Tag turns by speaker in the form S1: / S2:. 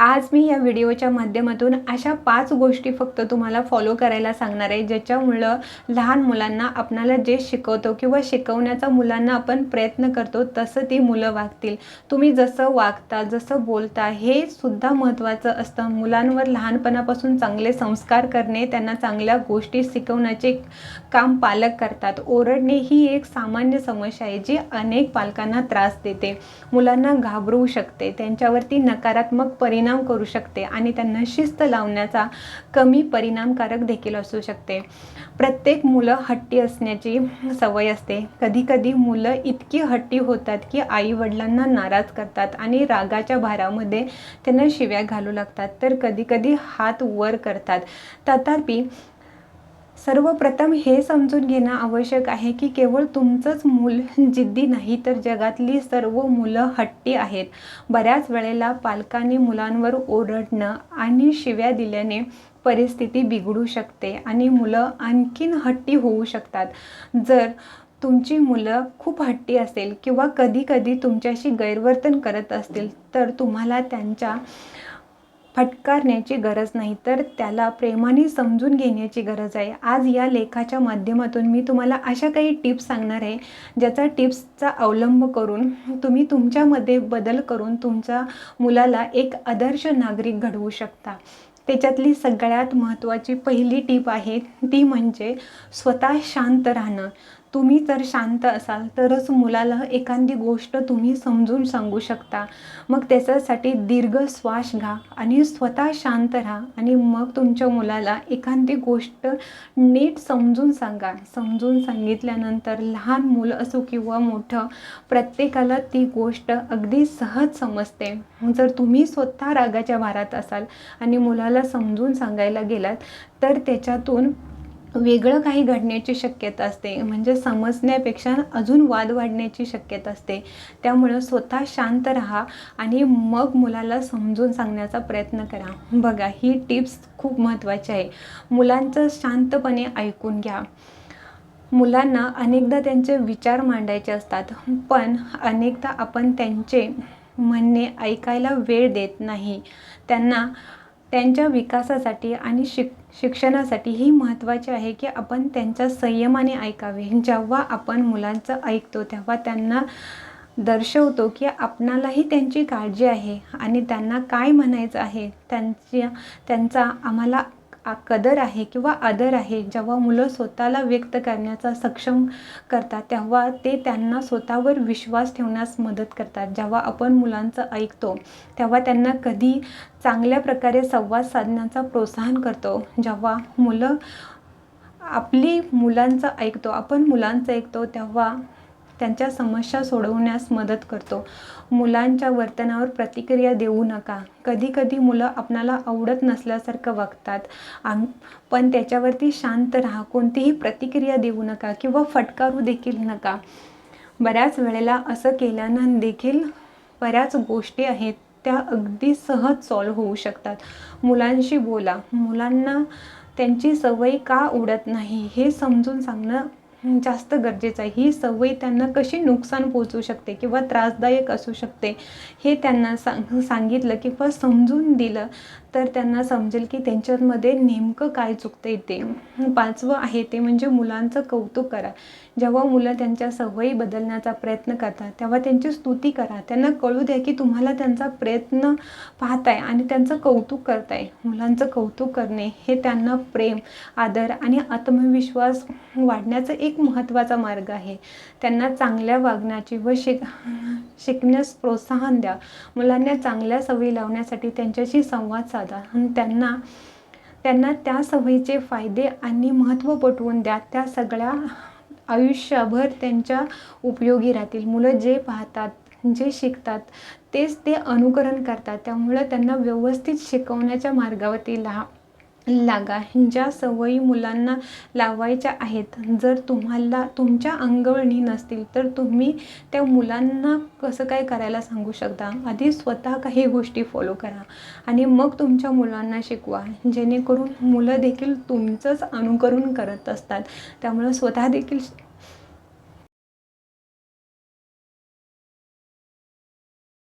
S1: आज मी या व्हिडिओच्या माध्यमातून अशा पाच गोष्टी फक्त तुम्हाला फॉलो करायला सांगणार आहे ज्याच्यामुळं लहान मुलांना आपणाला जे शिकवतो किंवा शिकवण्याचा मुलांना आपण प्रयत्न करतो तसं ती मुलं वागतील. तुम्ही जसं वागता जसं बोलता हे सुद्धा महत्त्वाचं असतं. मुलांवर लहानपणापासून चांगले संस्कार करणे त्यांना चांगल्या गोष्टी शिकवण्याचे काम पालक करतात. ओरडणे ही एक सामान्य समस्या आहे जी अनेक पालकांना त्रास देते. मुलांना घाबरवू शकते. त्यांच्यावरती नकारात्मक परिणाम करू शकते आणि त्यांना शिस्त लावण्याचा कमी परिणामकारक देखील असू शकते. प्रत्येक मुलं हट्टी असण्याची सवय असते. कधीकधी मुलं इतकी हट्टी होतात की आई वडिलांना नाराज करतात आणि रागाच्या भारामध्ये त्यांना शिव्या घालू लागतात. तर कधीकधी हात वर करतात. तथापि सर्वप्रथम हे समजून घेणं आवश्यक आहे की केवळ तुमचंच मूल जिद्दी नाही तर जगातली सर्व मुलं हट्टी आहेत. बऱ्याच वेळेला पालकांनी मुलांवर ओरडणं आणि शिव्या दिल्याने परिस्थिती बिघडू शकते आणि मुलं आणखीन हट्टी होऊ शकतात. जर तुमची मुलं खूप हट्टी असेल किंवा कधीकधी तुमच्याशी गैरवर्तन करत असतील तर तुम्हाला त्यांच्या फटकारण्याची गरज नाही तर त्याला प्रेमाने समजून घेण्याची गरज आहे. आज या लेखाच्या माध्यमातून मी तुम्हाला अशा काही टिप्स सांगणार आहे ज्याचा टिप्सचा अवलंब करून तुम्ही तुमच्यामध्ये बदल करून तुमच्या मुलाला एक आदर्श नागरिक घडवू शकता. त्याच्यातली सगळ्यात महत्त्वाची पहिली टीप आहे ती म्हणजे स्वतः शांत राहणं. तुम्ही जर शांत असाल तरच मुलाला एखादी गोष्ट तुम्ही समजून सांगू शकता. मग त्याच्यासाठी दीर्घ श्वास घ्या आणि स्वतः शांत राहा आणि मग तुमच्या मुलाला एखादी गोष्ट नीट समजून सांगा. समजून सांगितल्यानंतर लहान मुलं असो किंवा मोठं प्रत्येकाला ती गोष्ट अगदी सहज समजते. जर तुम्ही स्वतः रागाच्या भारात असाल आणि मुलाला समजून सांगायला गेलात तर त्याच्यातून वेगळं काही घडण्याची शक्यता असते. म्हणजे समजण्यापेक्षा अजून वाद वाढण्याची शक्यता असते. त्यामुळं स्वतः शांत राहा आणि मग मुलाला समजून सांगण्याचा प्रयत्न करा. बघा ही टिप्स खूप महत्त्वाची आहे. मुलांचं शांतपणे ऐकून घ्या. मुलांना अनेकदा त्यांचे विचार मांडायचे असतात पण अनेकदा आपण त्यांचे म्हणणे ऐकायला वेळ देत नाही. त्यांना त्यांच्या विकासासाठी आणि शिक शिक्षणासाठी ही महत्त्वाची आहे की आपण त्यांच्या संयमाने ऐकावे. जेव्हा आपण मुलांचं ऐकतो तेव्हा त्यांना दर्शवतो की आपणालाही त्यांची काळजी आहे आणि त्यांना काय म्हणायचं आहे त्यांच्या त्यांचा आम्हाला कदर आहे किंवा आदर आहे जेव्हा मुलं स्वतःला व्यक्त करण्याचा सक्षम करतात तेव्हा ते त्यांना स्वतःवर विश्वास ठेवण्यास मदत करतात. जेव्हा आपण मुलांचं ऐकतो तेव्हा त्यांना कधी चांगल्या प्रकारे संवाद साधण्याचा प्रोत्साहन करतो. जेव्हा मुलं आपली मुलांचं ऐकतो आपण मुलांचं ऐकतो तेव्हा त्यांच्या समस्या सोडवण्यास मदत करतो. मुलांच्या वर्तनावर प्रतिक्रिया देऊ नका. कधीकधी मुलं आपणाला आवडत नसल्यासारखं वागतात. आम पण त्याच्यावरती शांत राहा. कोणतीही प्रतिक्रिया देऊ नका किंवा फटकारू देखील नका. बऱ्याच वेळेला असं केल्यानं देखील बऱ्याच गोष्टी आहेत त्या अगदी सहज सॉल्व होऊ शकतात. मुलांशी बोला. मुलांना त्यांची सवय का उडत नाही हे समजून सांगणं जास्त गरजेचं आहे. ही सवय त्यांना कशी नुकसान पोचू शकते किंवा त्रासदायक असू शकते हे त्यांना सांग सांगितलं किंवा समजून दिलं. तर त्यांना समजेल की त्यांच्यामध्ये नेमकं काय चुकतं ते. पाचवं आहे ते म्हणजे मुलांचं कौतुक करा. जेव्हा मुलं त्यांच्या सवयी बदलण्याचा प्रयत्न करतात तेव्हा त्यांची स्तुती करा. त्यांना कळू द्या की तुम्हाला त्यांचा प्रयत्न पाहताय आणि त्यांचं कौतुक करताय. मुलांचं कौतुक करणे हे त्यांना प्रेम आदर आणि आत्मविश्वास वाढण्याचा एक महत्त्वाचा मार्ग आहे. त्यांना चांगल्या वागण्याची व शिक शिकण्यास प्रोत्साहन द्या. मुलांना चांगल्या सवयी लावण्यासाठी त्यांच्याशी संवाद साधा. आणि त्यांना त्यांना त्या सवयीचे फायदे आणि महत्त्व पटवून द्या. त्या सगळ्या आयुष्यभर त्यांच्या उपयोगी राहतील. मुलं जे पाहतात जे शिकतात तेच ते अनुकरण करतात. त्यामुळं त्यांना व्यवस्थित शिकवण्याच्या मार्गावरती ला लागा. ज्या सवयी मुलांना लावायच्या आहेत जर तुम्हाला तुमच्या अंगवळणी नसतील तर तुम्ही त्या मुलांना कसं काय करायला सांगू शकता? आधी स्वतः काही गोष्टी फॉलो करा आणि मग तुमच्या मुलांना शिकवा. जेणेकरून मुलं देखील तुमचंच अनुकरण करत असतात. त्यामुळं स्वतः देखील